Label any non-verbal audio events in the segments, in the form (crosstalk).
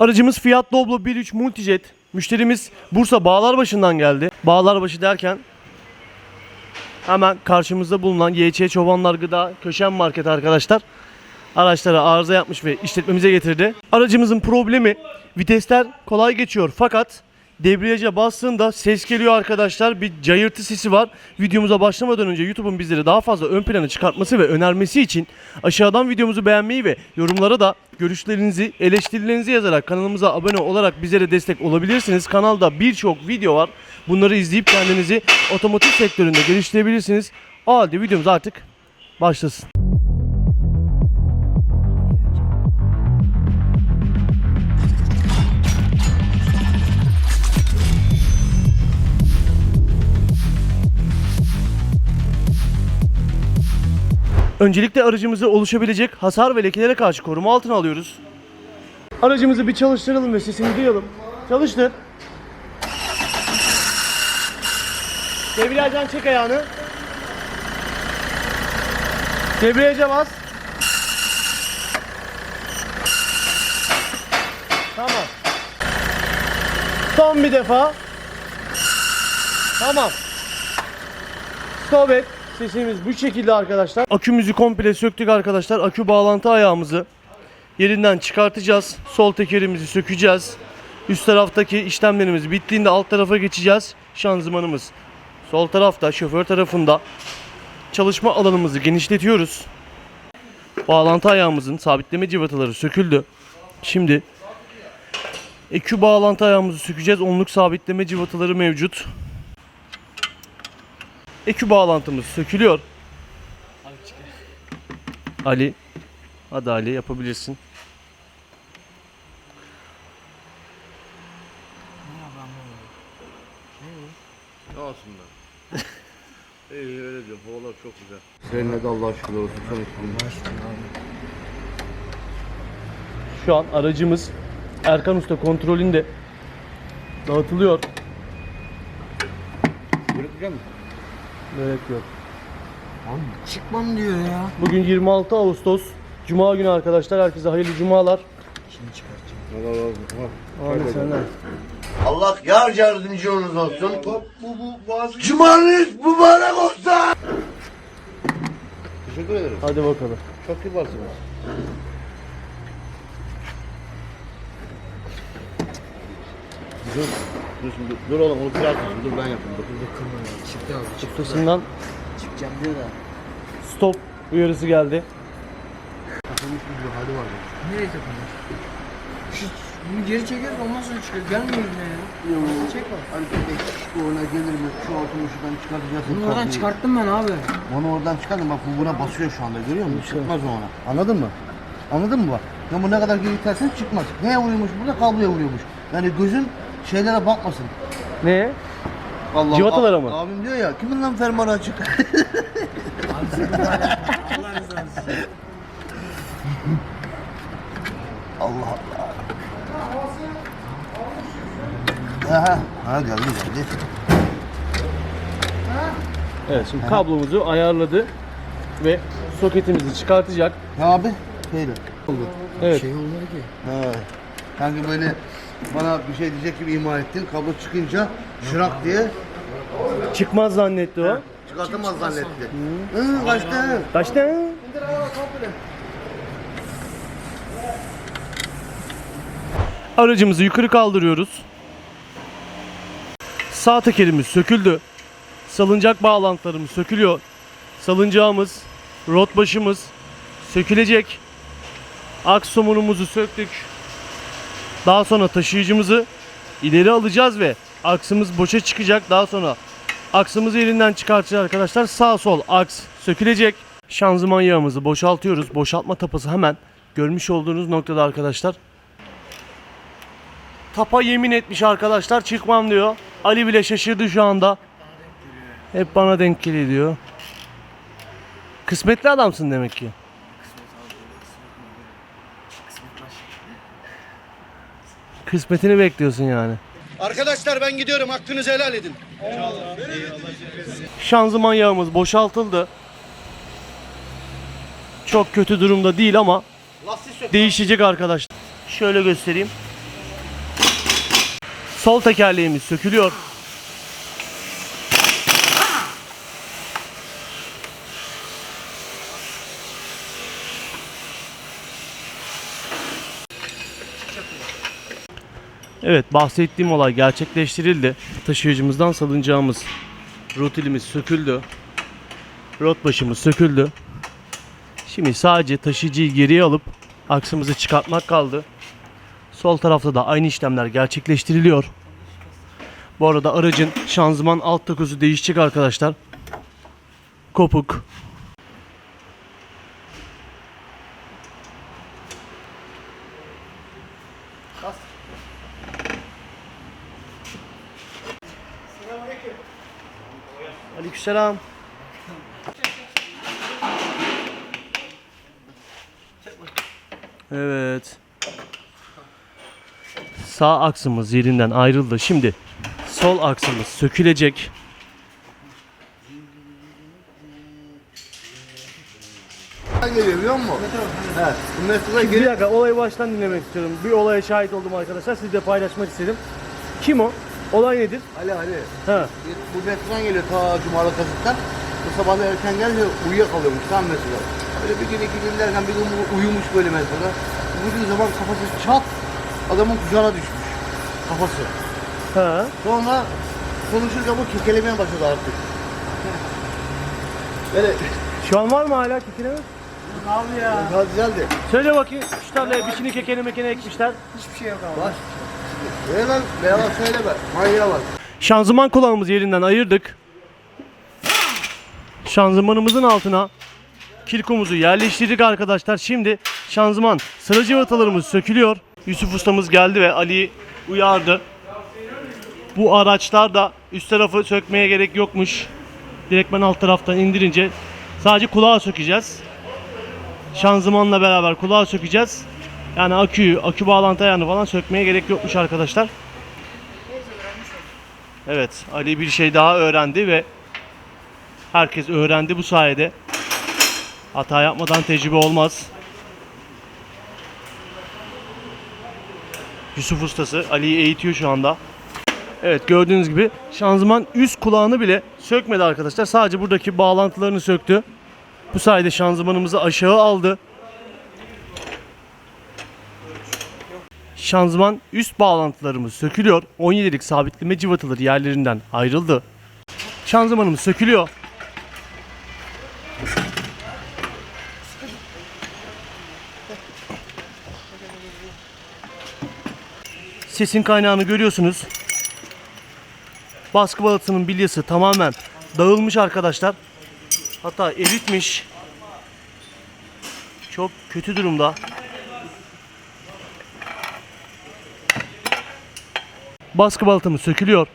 Aracımız Fiat Doblo 1.3 Multijet. Müşterimiz Bursa Bağlarbaşı'ndan geldi. Bağlarbaşı derken hemen karşımızda bulunan YÇ Çobanlar Gıda Köşen Market arkadaşlar. Araçlara arıza yapmış ve işletmemize getirdi. Aracımızın problemi vitesler kolay geçiyor fakat debriyaja bastığında ses geliyor arkadaşlar. Bir cayırtı sesi var. Videomuza başlamadan önce YouTube'un bizleri daha fazla ön plana çıkartması ve önermesi için aşağıdan videomuzu beğenmeyi ve yorumlara da görüşlerinizi, eleştirilerinizi yazarak kanalımıza abone olarak bizlere destek olabilirsiniz. Kanalda birçok video var. Bunları izleyip kendinizi otomotiv sektöründe geliştirebilirsiniz. O halde videomuz artık başlasın. Öncelikle aracımızı oluşabilecek hasar ve lekelere karşı koruma altına alıyoruz. Aracımızı bir çalıştıralım ve sesini duyalım. Çalıştır. Debriyajdan çek ayağını. Debriyaja bas. Tamam. Son bir defa. Tamam. Stop et. Sesimiz bu şekilde arkadaşlar. Akümüzü komple söktük arkadaşlar. Akü bağlantı ayağımızı yerinden çıkartacağız. Sol tekerimizi sökeceğiz. Üst taraftaki işlemlerimiz bittiğinde alt tarafa geçeceğiz. Şanzımanımız sol tarafta, şoför tarafında. Çalışma alanımızı genişletiyoruz. Bağlantı ayağımızın sabitleme cıvataları söküldü. Şimdi EQ bağlantı ayağımızı sökeceğiz. Onluk sabitleme cıvataları mevcut. EQ bağlantımız sökülüyor. Ali. Hadi Ali yapabilirsin. Ne olsunlar? (laughs) İyi öyle diyor. Havalar çok güzel. Seninle de Allah şükür olsun. Çok Şu an aracımız Erkan Usta kontrolünde dağıtılıyor. Bırakacak mısın? Gerek yok. Abi çıkmam diyor ya. Bugün 26 Ağustos. Cuma günü arkadaşlar. Herkese hayırlı cumalar. Şimdi çıkartacağım. Allah. Ha. Amin senden. Allah yar yardımcınız olsun. Bu, bu, bazı... Cumanız mübarek olsun. Teşekkür ederim. Hadi bakalım. Çok kibarsınız. Dur. Dur şimdi. Dur oğlum onu kırarsın. Dur ben yapayım. Dur. Çıktı abi. Çıktı. Ustasından Çıkacağım diyor da. stop uyarısı geldi. Takılmış bir hali var. Nereye takılmış? Şu bunu geri çekeriz ondan sonra çıkar. Gelmiyor yine ya. Çek bak. Hani şu ona gelir mi? Şu altını şuradan çıkartacaksın. Bunu oradan kabloyu. çıkarttım ben abi. Onu oradan çıkardın bak bu buna basıyor şu anda görüyor musun? Çıkmaz o ona. Anladın mı? Anladın mı bak? Ya bu ne kadar geri itersen çıkmaz. Neye vuruyormuş burada? Kabloya vuruyormuş. Yani gözün şeylere bakmasın. Ne? Allah Civatalara a- mı? Abim diyor ya kimin lan fermanı açık? (laughs) Allah Allah. Aha, ha geldi geldi. Evet şimdi kablomuzu ayarladı ve soketimizi çıkartacak. Ne abi? Böyle. Oldu. Evet. Şey olmadı ki. Ha. Sanki böyle bana bir şey diyecek gibi ima ettin. Kablo çıkınca şırak diye Çıkmaz zannetti o. çıkartamaz zannetti. Hı, kaçtı. Kaçtı? Aracımızı yukarı kaldırıyoruz. Sağ tekerimiz söküldü. Salıncak bağlantılarımız sökülüyor. Salıncağımız, rot başımız sökülecek. Aks somunumuzu söktük. Daha sonra taşıyıcımızı ileri alacağız ve aksımız boşa çıkacak. Daha sonra aksımızı elinden çıkartacağız arkadaşlar. Sağ sol aks sökülecek. Şanzıman yağımızı boşaltıyoruz. Boşaltma tapası hemen görmüş olduğunuz noktada arkadaşlar. Tapa yemin etmiş arkadaşlar çıkmam diyor. Ali bile şaşırdı şu anda. Hep bana denk geliyor diyor. Kısmetli adamsın demek ki. Kısmetini bekliyorsun yani. Arkadaşlar ben gidiyorum. Hakkınızı helal edin. Eyvallah. Şanzıman yağımız boşaltıldı. Çok kötü durumda değil ama değişecek arkadaşlar. Şöyle göstereyim. Sol tekerleğimiz sökülüyor. Evet bahsettiğim olay gerçekleştirildi. Taşıyıcımızdan salıncağımız rotilimiz söküldü. Rot başımız söküldü. Şimdi sadece taşıyıcıyı geriye alıp aksımızı çıkartmak kaldı. Sol tarafta da aynı işlemler gerçekleştiriliyor. Bu arada aracın şanzıman alt takozu değişecek arkadaşlar. Kopuk. Aleykümselam. Evet. Sağ aksımız yerinden ayrıldı. Şimdi sol aksımız sökülecek. geliyor biliyor musun? Evet. Bu metroda Bir dakika olayı baştan dinlemek istiyorum. Bir olaya şahit oldum arkadaşlar. Sizle paylaşmak istedim. Kim o? Olay nedir? Ali Ali. Ha. Bu metrodan geliyor ta Cumalı Kazık'tan. Bu sabah da erken gelmiyor, uyuyakalıyormuş tam metroda. Böyle bir gün iki gün derken bir gün uyumuş böyle metroda. Uyuduğu zaman kafası çat, adamın kucağına düşmüş. Kafası. Ha. Sonra konuşurken bu kekelemeye başladı artık. Böyle Şu an var mı hala kekeleme? Abi ya. daha güzeldi. Söyle bakayım. Şu tarlaya biçini kekene mekene ekmişler. Hiçbir şey yok abi. Hemen beyaz söyleme. Manyağa bak. Şanzıman kulağımızı yerinden ayırdık. Şanzımanımızın altına kirkomuzu yerleştirdik arkadaşlar. Şimdi şanzıman sıra cıvatalarımız sökülüyor. Yusuf ustamız geldi ve Ali'yi uyardı. Bu araçlar da üst tarafı sökmeye gerek yokmuş. Direktmen alt taraftan indirince sadece kulağı sökeceğiz. Şanzımanla beraber kulağı sökeceğiz. Yani aküyü, akü bağlantı ayarını falan sökmeye gerek yokmuş arkadaşlar. Evet, Ali bir şey daha öğrendi ve herkes öğrendi bu sayede. Hata yapmadan tecrübe olmaz. Yusuf ustası Ali'yi eğitiyor şu anda. Evet gördüğünüz gibi şanzıman üst kulağını bile sökmedi arkadaşlar. Sadece buradaki bağlantılarını söktü. Bu sayede şanzımanımızı aşağı aldı. Şanzıman üst bağlantılarımız sökülüyor. 17'lik sabitleme cıvataları yerlerinden ayrıldı. Şanzımanımız sökülüyor. Sesin kaynağını görüyorsunuz. Baskı balatının bilyası tamamen dağılmış arkadaşlar. Hatta eritmiş. Çok kötü durumda. Baskı balatamız sökülüyor.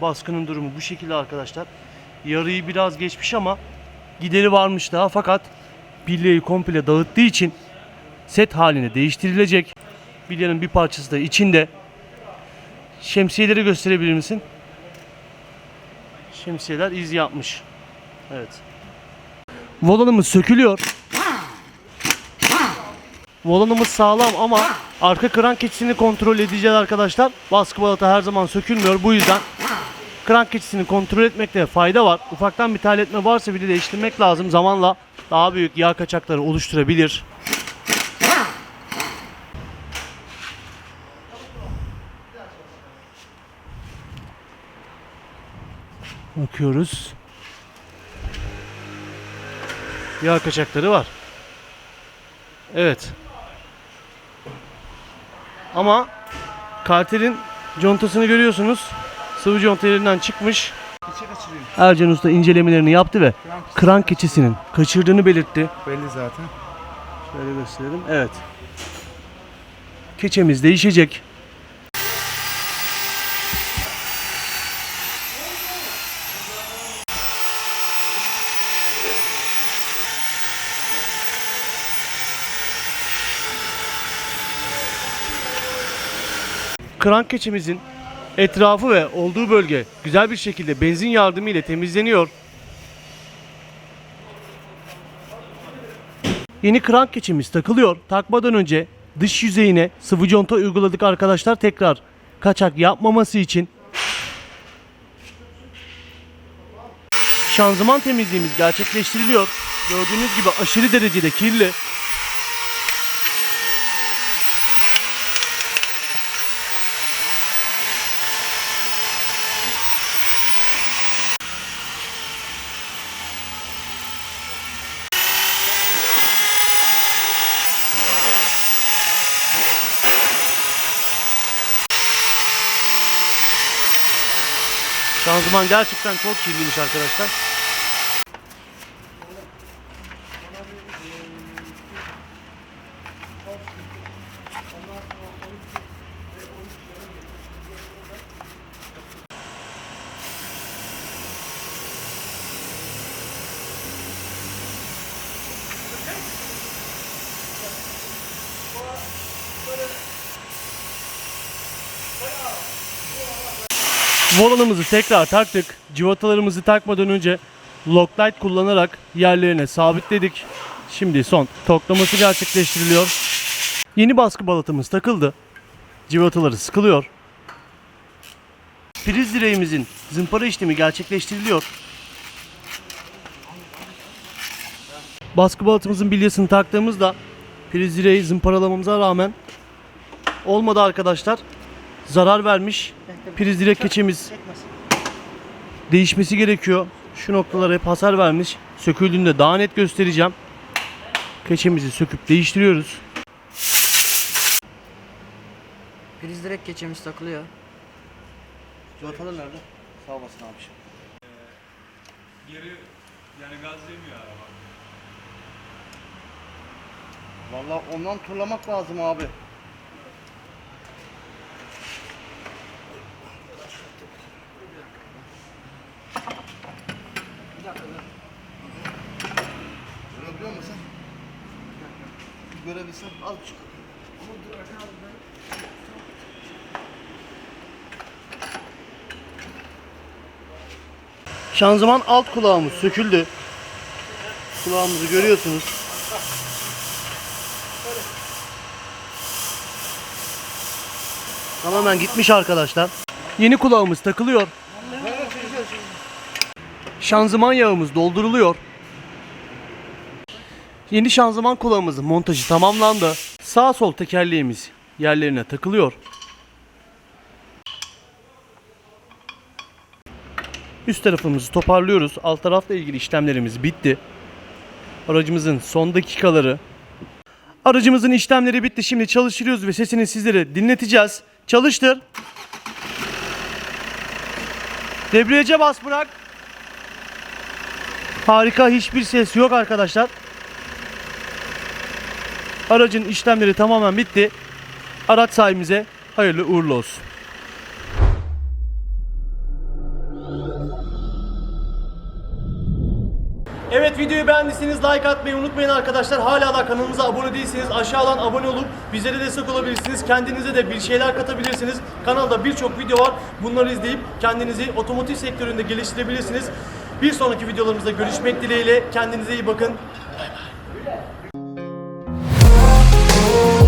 Baskının durumu bu şekilde arkadaşlar. Yarıyı biraz geçmiş ama gideri varmış daha fakat bilyeyi komple dağıttığı için set haline değiştirilecek. Bilyenin bir parçası da içinde. Şemsiyeleri gösterebilir misin? Şemsiyeler iz yapmış. Evet. Volanımız sökülüyor. Volanımız sağlam ama arka krank keçisini kontrol edeceğiz arkadaşlar. Baskı balata her zaman sökülmüyor. Bu yüzden krank keçisini kontrol etmekte fayda var. Ufaktan bir terletme varsa bile değiştirmek lazım. Zamanla daha büyük yağ kaçakları oluşturabilir. Bakıyoruz. Yağ kaçakları var. Evet. Ama kartelin contasını görüyorsunuz. Sıvı conta yerinden çıkmış. Ercan Usta incelemelerini yaptı ve krank keçisinin kaçırdığını belirtti. Belli zaten. Şöyle gösterelim. Evet. Keçemiz değişecek. Krank keçimizin etrafı ve olduğu bölge güzel bir şekilde benzin yardımı ile temizleniyor. Yeni krank keçimiz takılıyor. Takmadan önce dış yüzeyine sıvı conta uyguladık arkadaşlar. Tekrar kaçak yapmaması için. Şanzıman temizliğimiz gerçekleştiriliyor. Gördüğünüz gibi aşırı derecede kirli. Şanzıman gerçekten çok kirliymiş arkadaşlar. Volanımızı tekrar taktık. Civatalarımızı takmadan önce Loctite kullanarak yerlerine sabitledik. Şimdi son toklaması gerçekleştiriliyor. Yeni baskı balatımız takıldı. Civataları sıkılıyor. Priz direğimizin zımpara işlemi gerçekleştiriliyor. Baskı balatımızın bilyasını taktığımızda priz direği zımparalamamıza rağmen olmadı arkadaşlar. Zarar vermiş. Priz direk keçemiz değişmesi gerekiyor. Şu noktalara hep hasar vermiş. Söküldüğünde daha net göstereceğim. Keçemizi söküp değiştiriyoruz. Priz direkt keçemiz takılıyor. Civatalar nerede? Sağ olasın abi. Geri yani gaz yemiyor araba. Vallahi ondan turlamak lazım abi. Görebilsem az çık. Şanzıman alt kulağımız söküldü. Kulağımızı görüyorsunuz. Tamamen gitmiş arkadaşlar. Yeni kulağımız takılıyor. Şanzıman yağımız dolduruluyor. Yeni şanzıman kulağımızın montajı tamamlandı. Sağ sol tekerleğimiz yerlerine takılıyor. Üst tarafımızı toparlıyoruz. Alt tarafla ilgili işlemlerimiz bitti. Aracımızın son dakikaları. Aracımızın işlemleri bitti. Şimdi çalıştırıyoruz ve sesini sizlere dinleteceğiz. Çalıştır. Debriyaja bas bırak. Harika hiçbir ses yok arkadaşlar. Aracın işlemleri tamamen bitti. Araç sahibimize hayırlı uğurlu olsun. Evet videoyu beğendiyseniz like atmayı unutmayın arkadaşlar. Hala da kanalımıza abone değilseniz aşağıdan abone olup bizlere destek olabilirsiniz. Kendinize de bir şeyler katabilirsiniz. Kanalda birçok video var. Bunları izleyip kendinizi otomotiv sektöründe geliştirebilirsiniz. Bir sonraki videolarımızda görüşmek dileğiyle. Kendinize iyi bakın. Oh.